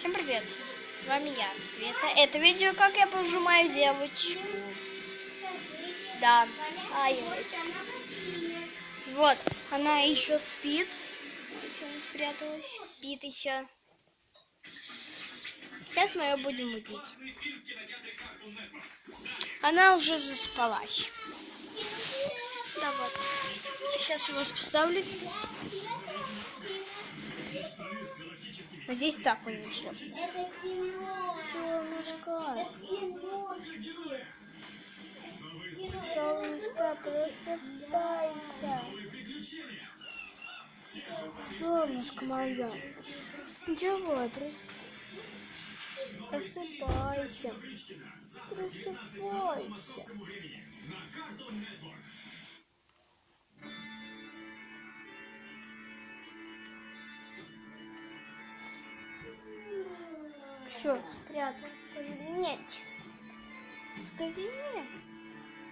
Всем привет! С вами я, Света. Это видео, как я пожимаю девочку. Да, а девочка. Вот, она еще спит. Она спряталась? Спит еще. Сейчас мы ее будем будить. Она уже заспалась. Да вот. Сейчас вас поставлю. Здесь так у нее все. Солнышко. Солнышко, просыпайся. Солнышко мое. Чего ты? Просыпайся. Просыпайся. Все. Скажи нет. Скажи нет.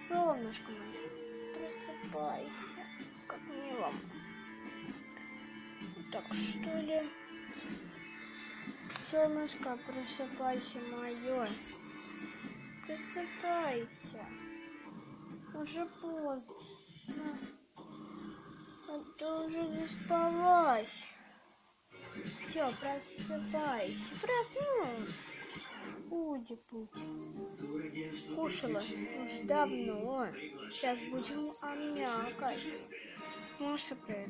Солнышко мое, просыпайся. Как мило. Так, что ли? Солнышко, просыпайся, мое. Просыпайся. Уже поздно. А ты уже заспалась. Все, просыпайся. Проснулась. Уди путь. Кушала уж давно. Сейчас будем аммякать. Маша, привет.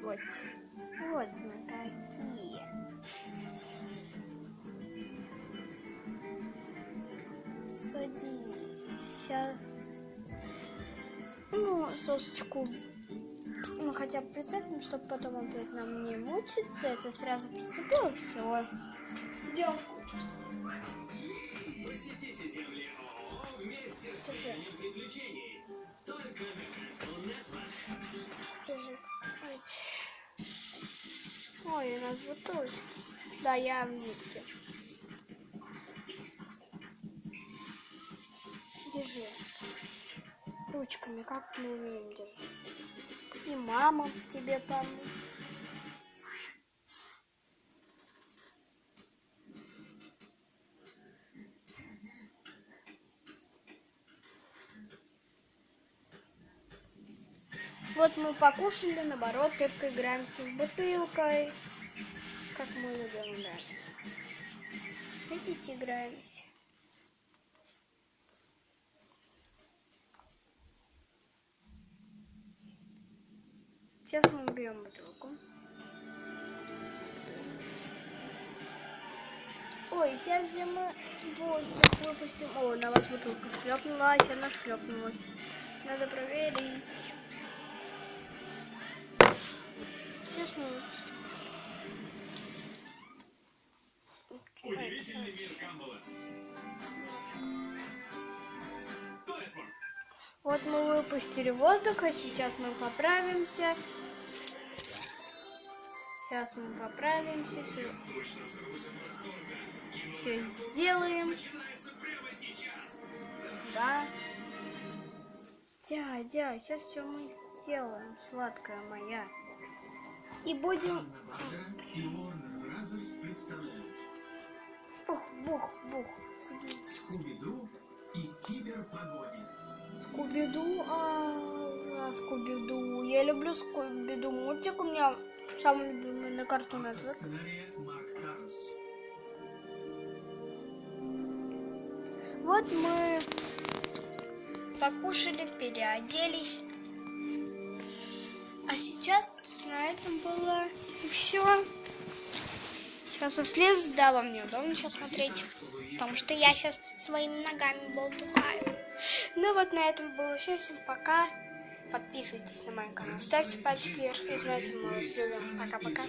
Вот. Вот. Мы какие. Садись. Сейчас. Сосочку. Ну, хотя бы прицепим, чтобы потом опять нам не мучиться. Это сразу прицепил и все. Идем. Посетите земли ООО вместе с приключений. Только на. Ой. Ой, у нас бутылочка. Да, я в нитке. Держи. Ручками, как мы умеем держать. И мама тебе поможет. Вот мы покушали, наоборот, только играемся с бутылкой. Как мы любим играть. Видите, играемся. Сейчас мы берем бутылку. Ой, сейчас же мы воздух выпустим. О, на вас бутылка шлепнулась, она шлепнулась. Надо проверить. Сейчас мы Удивительный мир Гамбола. Вот мы выпустили воздух, а сейчас мы поправимся. Сейчас мы поправимся, все, все сделаем. Да. Дядя, сейчас все мы сделаем, сладкая моя. И будем бух, бух, бух. Скуби-Ду и Киберпогоде. Скуби-ду, а, а, Скуби-ду. Я люблю Скуби-ду мультик, у меня самый любимый на Cartoon Network. Вот мы покушали, переоделись. А сейчас на этом было все. Сейчас я слезу, да, вам неудобно сейчас смотреть, потому что я сейчас своими ногами болтухаю. Ну вот на этом было все. Всем пока. Подписывайтесь на мой канал, ставьте пальцы вверх и знаете, мы вас любим. Пока-пока.